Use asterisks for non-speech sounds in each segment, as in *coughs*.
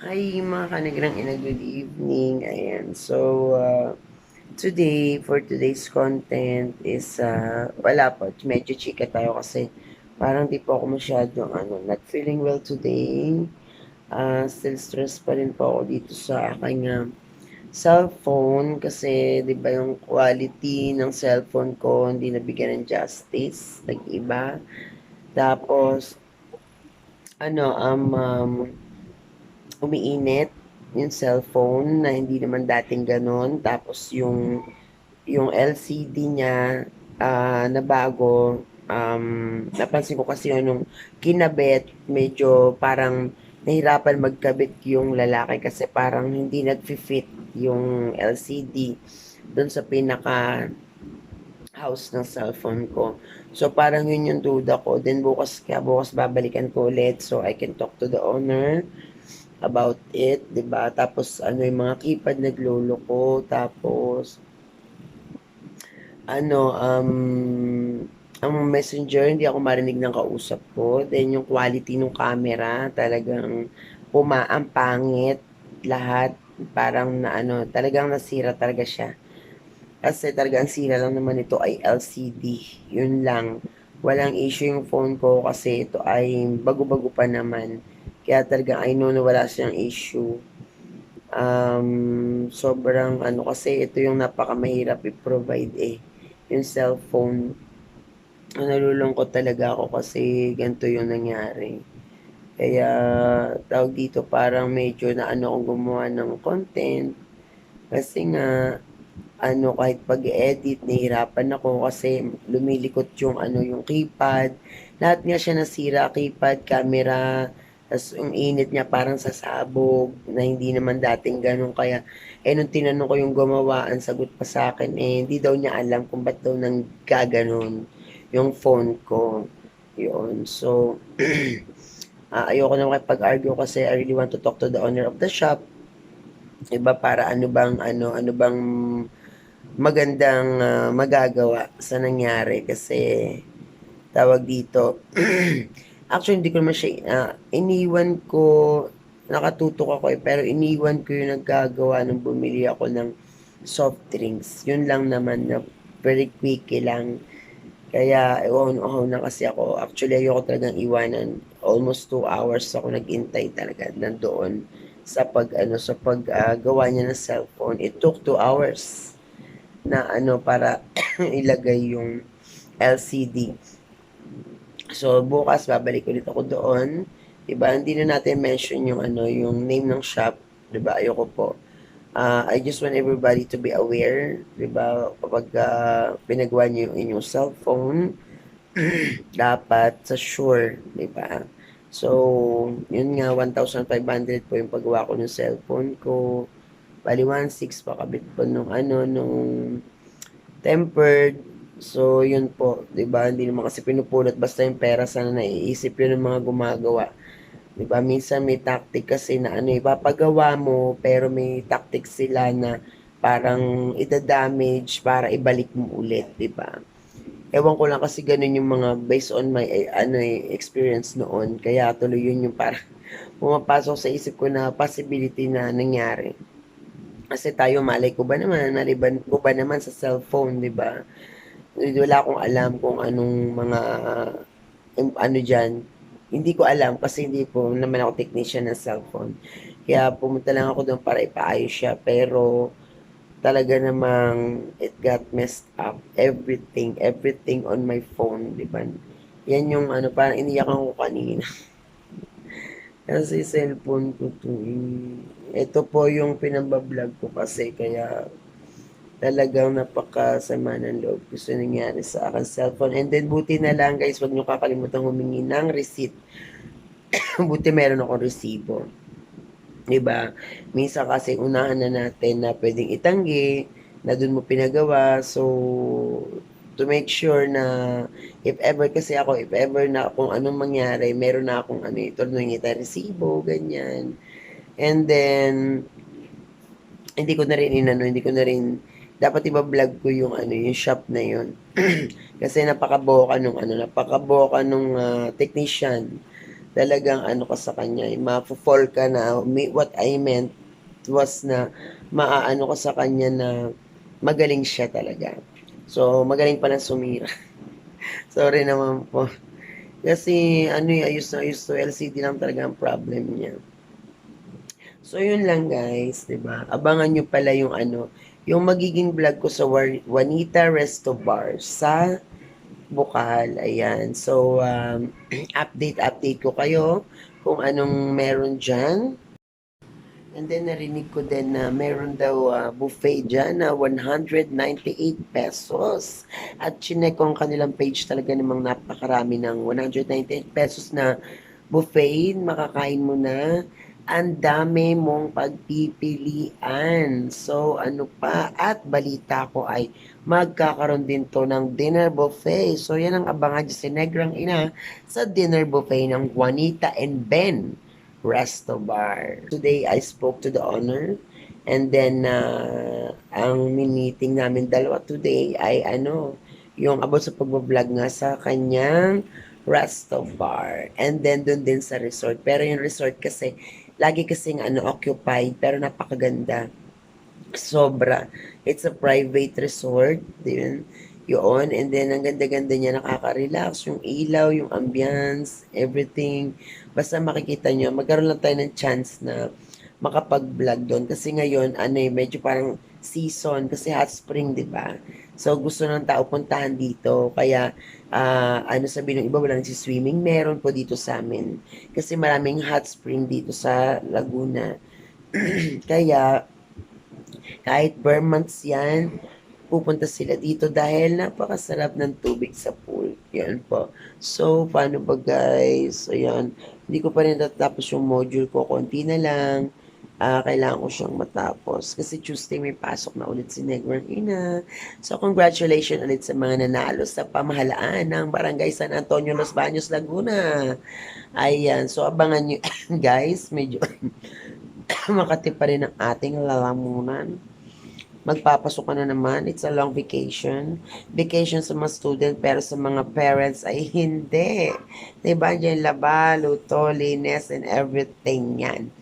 Hi mga kanigrang ina, good evening. Ayan, so uh, today, for today's content is, uh, wala po, medyo chika tayo kasi parang di po ako masyadong ano, not feeling well today. Uh, still stress pa rin po ako dito sa aking uh, cellphone kasi di ba yung quality ng cellphone ko hindi nabigyan ng justice, nag-iba. Tapos, ano, um, um umiinit yung cellphone na hindi naman dating ganun. Tapos yung yung LCD niya uh, na bago, um, napansin ko kasi yun nung kinabit, medyo parang nahirapan magkabit yung lalaki kasi parang hindi nag-fit yung LCD doon sa pinaka house ng cellphone ko. So, parang yun yung duda ko. Then, bukas kaya bukas babalikan ko ulit so I can talk to the owner about it, 'di ba? Tapos ano yung mga keypad naglolo ko, tapos ano um ang messenger hindi ako marinig ng kausap ko. Then yung quality ng camera talagang puma ang pangit lahat parang na ano, talagang nasira talaga siya. Kasi talagang sira lang naman ito ay LCD. Yun lang. Walang issue yung phone ko kasi ito ay bago-bago pa naman. Kaya talaga I know na wala siyang issue. Um, sobrang ano kasi ito yung napakamahirap i-provide eh. Yung cellphone. Nalulungkot talaga ako kasi ganito yung nangyari. Kaya tawag dito parang medyo na ano akong gumawa ng content. Kasi nga ano kahit pag-edit nahirapan ako kasi lumilikot yung ano yung keypad. Lahat nga siya nasira, keypad, camera, tapos yung init niya parang sasabog na hindi naman dating ganun. Kaya, eh nung tinanong ko yung gumawa, ang sagot pa sa akin, eh hindi daw niya alam kung ba't daw nang gaganon yung phone ko. Yun. So, uh, *clears throat* ayoko na makipag-argue kasi I really want to talk to the owner of the shop. Iba para ano bang, ano, ano bang magandang uh, magagawa sa nangyari kasi tawag dito *clears throat* Actually, hindi ko naman siya, uh, iniwan ko, nakatutok ako eh, pero iniwan ko yung naggagawa nung bumili ako ng soft drinks. Yun lang naman na very quick lang. Kaya, ewan oh, na kasi ako. Actually, ayoko talagang iwanan. Almost 2 hours ako nagintay talaga nandoon sa pag ano sa paggawa uh, niya ng cellphone. It took 2 hours na ano para *coughs* ilagay yung LCD. So, bukas babalik ulit ako doon. Diba? Hindi na natin mention yung ano, yung name ng shop. Diba? Ayoko po. Uh, I just want everybody to be aware, 'di ba? Kapag uh, pinagawa niyo yung inyong cellphone, *clears throat* dapat sa sure, 'di ba? So, yun nga 1,500 po yung paggawa ko ng cellphone ko. Bali 1,600 pa kabit po nung ano nung tempered So, yun po, 'di ba? Hindi naman kasi pinupulot basta yung pera sana naiisip yun ng mga gumagawa. 'Di ba? Minsan may tactic kasi na ano, ipapagawa mo pero may tactic sila na parang ida-damage para ibalik mo ulit, 'di ba? Ewan ko lang kasi ganun yung mga based on my eh, ano eh, experience noon. Kaya tuloy yun yung para *laughs* pumapasok sa isip ko na possibility na nangyari. Kasi tayo malay ko ba naman, naliban ko ba naman sa cellphone, 'di ba? Wala akong alam kung anong mga ano dyan. Hindi ko alam kasi hindi po naman ako technician ng cellphone. Kaya pumunta lang ako doon para ipaayos siya. Pero talaga namang it got messed up. Everything, everything on my phone, di ba? Yan yung ano, parang iniyakan ko kanina. *laughs* kasi cellphone ko to. Eh. Ito po yung pinambablog ko kasi kaya talagang napakasama ng loob gusto nangyari sa akin cellphone. And then, buti na lang guys, wag nyo kakalimutan humingi ng receipt. *coughs* buti meron akong resibo. Diba? Minsan kasi unahan na natin na pwedeng itanggi, na dun mo pinagawa. So, to make sure na if ever kasi ako, if ever na kung anong mangyari, meron na akong ano ito, nangita resibo, ganyan. And then, hindi ko na rin inano, hindi ko na rin dapat iba-vlog ko yung ano, yung shop na yun. *clears throat* Kasi napakaboka nung ano, napakaboka nung uh, technician talagang ano ka sa kanya, eh, ma-fall ka na, may- what I meant was na maaano ka sa kanya na magaling siya talaga. So, magaling pala sumira. *laughs* Sorry naman po. Kasi ano yung ayos na ayos to, LCD lang talaga ang problem niya. So, yun lang guys, 'di ba? Abangan nyo pala yung ano, yung magiging vlog ko sa Juanita Resto Bar sa Bukal. Ayan. So, um, *clears throat* update, update ko kayo kung anong meron dyan. And then, narinig ko din na meron daw ah, buffet dyan na 198 pesos. At chinek ko ang kanilang page talaga namang napakarami ng 198 pesos na buffet. Makakain mo na. Ang dami mong pagpipilian. So, ano pa? At balita ko ay magkakaroon din to ng dinner buffet. So, yan ang abangan si Negrang Ina sa dinner buffet ng Juanita and Ben Resto Bar. Today, I spoke to the owner and then uh, ang meeting namin dalawa today ay ano, yung about sa pagbablog nga sa kanyang Resto Bar. And then, dun din sa resort. Pero yung resort kasi, lagi kasing ano, occupied, pero napakaganda. Sobra. It's a private resort, din yun. And then, ang ganda-ganda niya, nakaka-relax. Yung ilaw, yung ambience, everything. Basta makikita nyo, magkaroon lang tayo ng chance na makapag-vlog doon. Kasi ngayon, ano eh, medyo parang season, kasi hot spring, di ba? So, gusto ng tao puntahan dito. Kaya, ah, ano sabi ng iba, walang si swimming. Meron po dito sa amin. Kasi maraming hot spring dito sa Laguna. *clears throat* Kaya, kahit bare months yan, pupunta sila dito dahil napakasarap ng tubig sa pool. Yan po. So, paano ba guys? Ayan. Hindi ko pa rin natatapos yung module ko. Konti na lang. Ah, kailangan ko siyang matapos. Kasi Tuesday may pasok na ulit si Negro Ina. So, congratulations ulit sa mga nanalo sa pamahalaan ng Barangay San Antonio, Los Baños, Laguna. Ayan. So, abangan nyo *coughs* guys. Medyo *coughs* makati pa rin ang ating lalamunan. Magpapasok ka na naman. It's a long vacation. Vacation sa mga student, pero sa mga parents ay hindi. Diba? Diyan laba, luto, linis, and everything yan.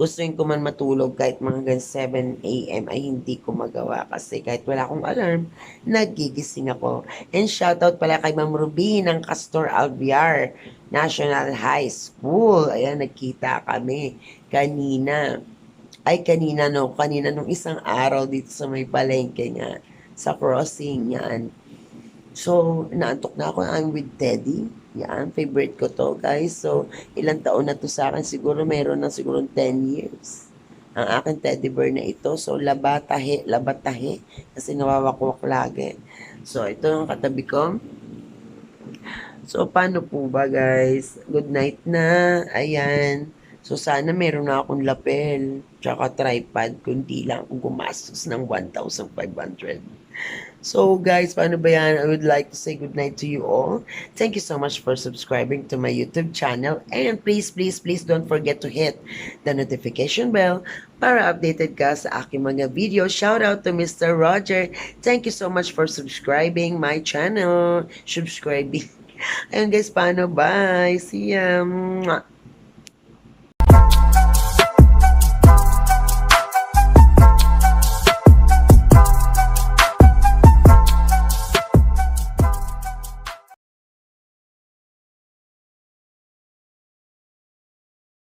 Gustuin ko man matulog kahit mga hanggang 7 a.m. ay hindi ko magawa kasi kahit wala akong alarm, nagigising ako. And shoutout pala kay Ma'am Ruby ng Castor Alviar National High School. Ayan, nagkita kami kanina. Ay, kanina no, kanina nung isang araw dito sa may palengke nga, sa crossing yan. So, naantok na ako. I'm with Teddy. Yan, favorite ko to, guys. So, ilang taon na to sa akin. Siguro meron na siguro 10 years. Ang aking teddy bear na ito. So, labatahe, labatahe. Kasi nawawakwak lagi. So, ito yung katabi ko. So, paano po ba, guys? Good night na. Ayan. So, sana meron na akong lapel. Tsaka tripod. Kundi lang akong gumastos ng 1,500. So guys, paano ba yan? I would like to say good night to you all. Thank you so much for subscribing to my YouTube channel. And please, please, please don't forget to hit the notification bell para updated ka sa aking mga video. Shout out to Mr. Roger. Thank you so much for subscribing my channel. Subscribing. *laughs* Ayun guys, paano? Bye. See ya.